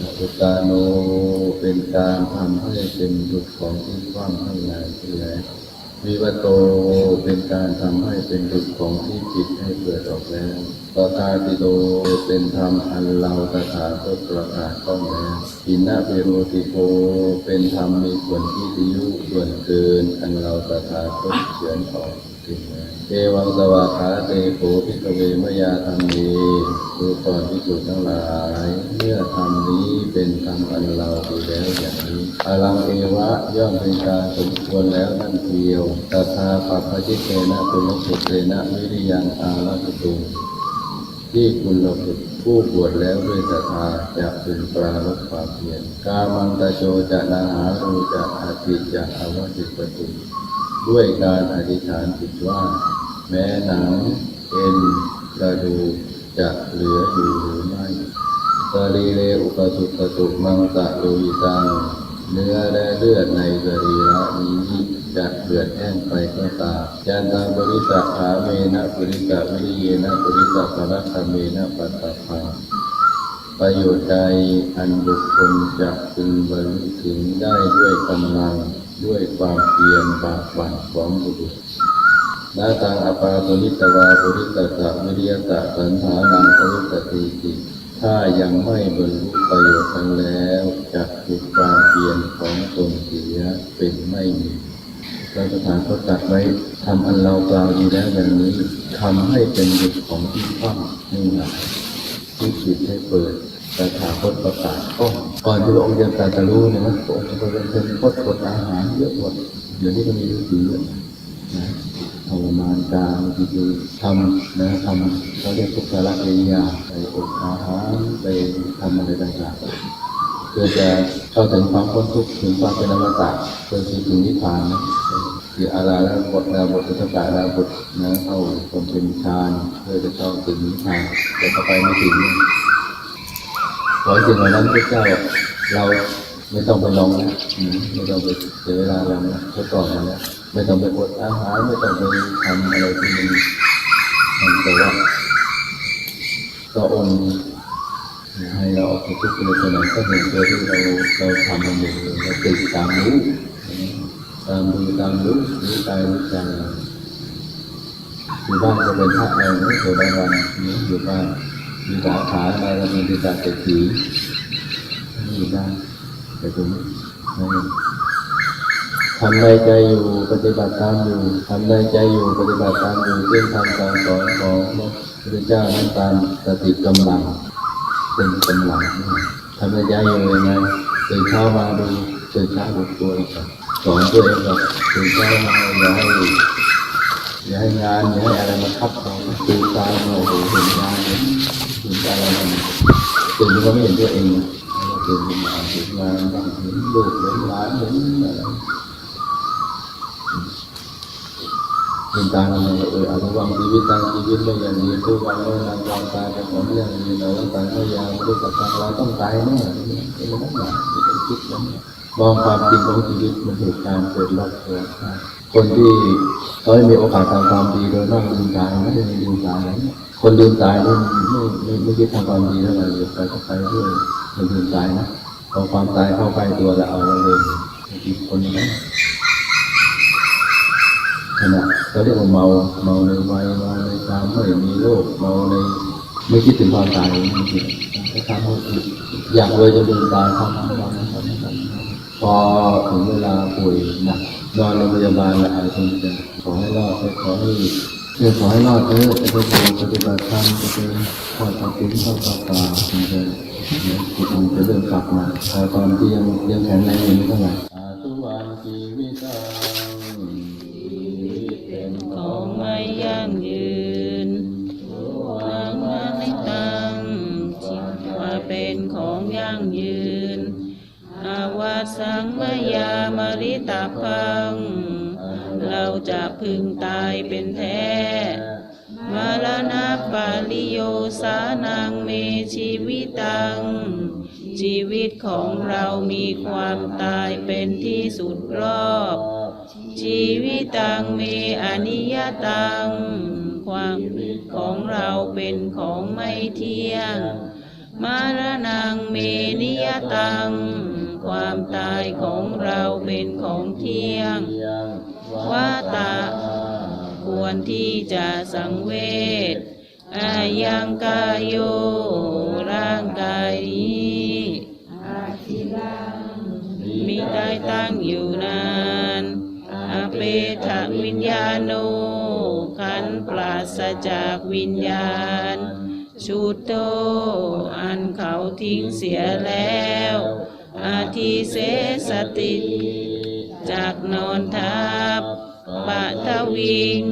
นะอุตาโนเป็นการทำให้เป็นดุจของที่กว้างข้างในที่แล้ววิวัตโตเป็นการทำให้เป็นดุจของที่ปิดให้เกิดออกแล้วปตาติโตเป็นธรรมอันเราตถาคตประกาศต้องแล้วอินะเปโรติโกเป็นธรรมมีส่วนที่ดียุส่วนเกินอันเราตถาคตเฉือนออกถึง เอวังสวาขาเตโขพิกเวมยาธรรมเมดูก่อนพิสุทั้งหลาย เมื่อธรรมนี้เป็นธรรมอันเราดีแล้วอย่างนี้อลังเอวะย่อมเป็นการสมควรแล้วนั่นเทียวตถาปัปปจิตเตนะปุณสุเตนะวิริยังอาลาตุตุที่คุณเราฝึกผู้บวชแล้วด้วยศรัทธาจะพึงปราลบความเพียรกามังตะโจจะนาหารูจะอาติจะอวติปตุ ด้วยการอธิษฐานจิตว่า แม้หนังเอ็นกระดูกจะเหลืออยู่หรือไม่สรีเรอุปสุตตุมังตะโลหิตัง เนื้อและเลือดในสรีระนี้จะเลือดแห้งไปก็ตามยันตังบริสัทขาเมนะบริสัวิริเยนะบริสัพพะคาเมนะปัตตะพัง ประโยชน์ใดอันบุคคลจะพึงบรรลุถึงได้ด้วยกำลังด้วยความเพียรบากบั่นของบุรุษนาตังอปาตุนิตวาปุริตตะวิริยตะสันฐานังปริตติติถ้ายังไม่บรรลุประโยชน์นั้นแล้วจะถูกความเพียรของตนเสียเป็นไม่มีพระประธานก็ตรัดไว้ทำอันเรากล่าวดีแล้วดังนี้ทำให้เป็นบุตรของที่ฟังให้หนา ที่ปิดให้เปิดตถาคตประกาศก็ก่อนที่พระองค์จะตรัสรู้เนี่ยนะพระองค์จะเป็นเป็นพจน์กดอาหารเยอะหมดเดี๋ยวนี้ก็มีฤาษีเยอะนะทรมานกายคือทำนะทำเขาเรียกทุกขละเอียาไปอดอาหารไปทำอะไรต่างๆเพื่อจะเข้าถึงความพ้นทุกข์ถึงความเป็นอมตะเพื่อถึงนิพพานนะ คืออาราละบทนาบทพุทธกาลาบทนะเข้าความเป็นฌานเพื่อจะเข้าถึงนิพพานแต่เข้าไปไม่ถึงขอให้สิ่งเหล่านั้นพระเจ้าเราไม่ต้องไปลองนะไม่ต้องไปเสียเวลาลองนะทดสอบมาแล้วไม่ต้องไปอดอาหารไม่ต้องไปทำอะไรที่มันมันแต่ว่าก็องค์ให้เราออกจากทุกข์ในขณะก็เห็นตัวที่เราเราทำมันอยู่เราติดตามรู้ ตามดูตามรู้รู้กายรู้ใจอยู่บ้านก็เป็นพระเราไม่เคยได้วันอยู่บ้านมีสาขาอะไรเราเป็นที่ตัดเศรษฐีอยู่บ้านแต่ตรงนี้ไม่ทำในใจอยู่ปฏิบัติตามอยู่ทำในใจอยู่ปฏิบัติตามอยู่เรื่องทำการสอนของพระเจ้านั้นตามสติกำลังเป็นกำลังทำในใจอยู่ยังไงตื่นเช้ามาดูตื่นเช้าดูตัวเองก่ อนสอนตัวเองก่อนตื่นเช้ามาอย่าให้อย่าให้งานอย่าให้อะไรมาทับเราตื่นตามาเห็นงานตื่นตาเราตื่นก็ไม่เห็นตัวเองตื่นมาเห็นงานบ้างเห็นลูกเห็นหลานเห็นอะไรเป็นการทำให้เอออาระวังชีวิตทางชีวิตไม่อย่างนี้ทุกวันไม่นานความตายเป็นของเรื่องนี้เราต้องตายไม่ยาม่รู้จักทางเราต้องตายแน่เป็นเรื่องหนั้นแหละเป็นคิดนั้น มองความจริงของชีวิตมันเหตุการณ์เกิดรอบตัวคนที่เขาไม่มีโอกาสทำความดีโดยมากลืมตายไม่ได้ลืมตายคนลืมตายไม่ไม่ไม่คิดทำความดีเท่าไหร่ไปก็ไปเรื่อยมันลืมตายนะพอความตายเข้าใกล้ตัวแล้วเอาเลยอีกคนนึงขณะเขาเรียกว่าเมาเมาในวัยเมาในความไม่มีโรคเมาในไม่คิดถึงความตายนี่คือถ้าทำให้อยากเลยจะลืมตายทำทำทำทำทำ พอถึงเวลาป่วยหนักนอนโรงพยาบาลแล้วอะไรคงจะขอให้รอดขอให้เรื่อขอให้รอดเถอะจะไปสู่ปฏิบัติธรรมจะไปทอดตัดสินเข้าป่าป่ามันจะจิตมันจะเริ่มกลับมาพอตอนที่ยังยังแข็งแรงอยู่ไม่เท่าไหร่ทุวันชีวิตังเป็นของไม่ยั่ง สังมายามริตาพัง เราจะพึงตายเป็นแท้ มารณะปาลิโยสานังเมชีวิตัง ชีวิตของเรามีความตายเป็นที่สุดรอบ ชีวิตตังเมอนิยตัง ความของเราเป็นของไม่เที่ยง มารนังเมนิยตัง ความตายของเราเป็นของเที่ยงวาตะควรที่จะสังเวชอายังกายโยร่างกายนี้มีได้ตั้งอยู่นานอเปทะวิญญาโนขันปราศจากวิญญาณชุดโต อันเขาทิ้งเสียแล้ว อาทิเสสติจากนอนทับปะทวิง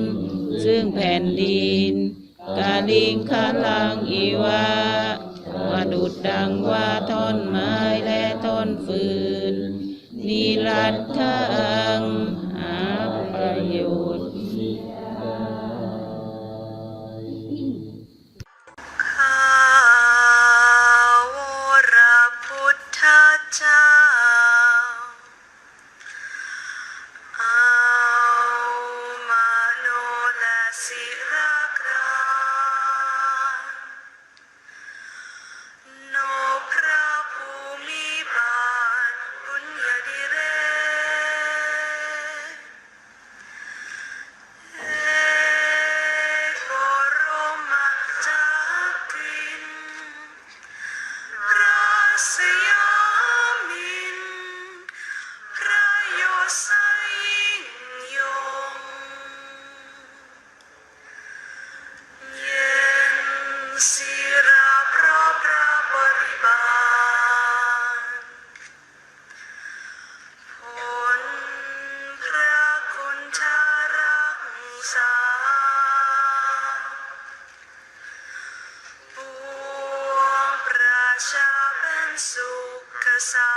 ซึ่งแผ่นดิน กาลิงคาลังอีวาวาดุดดังว่าท่อนไม้และท่อนฟืนนิรัตทัง ปวง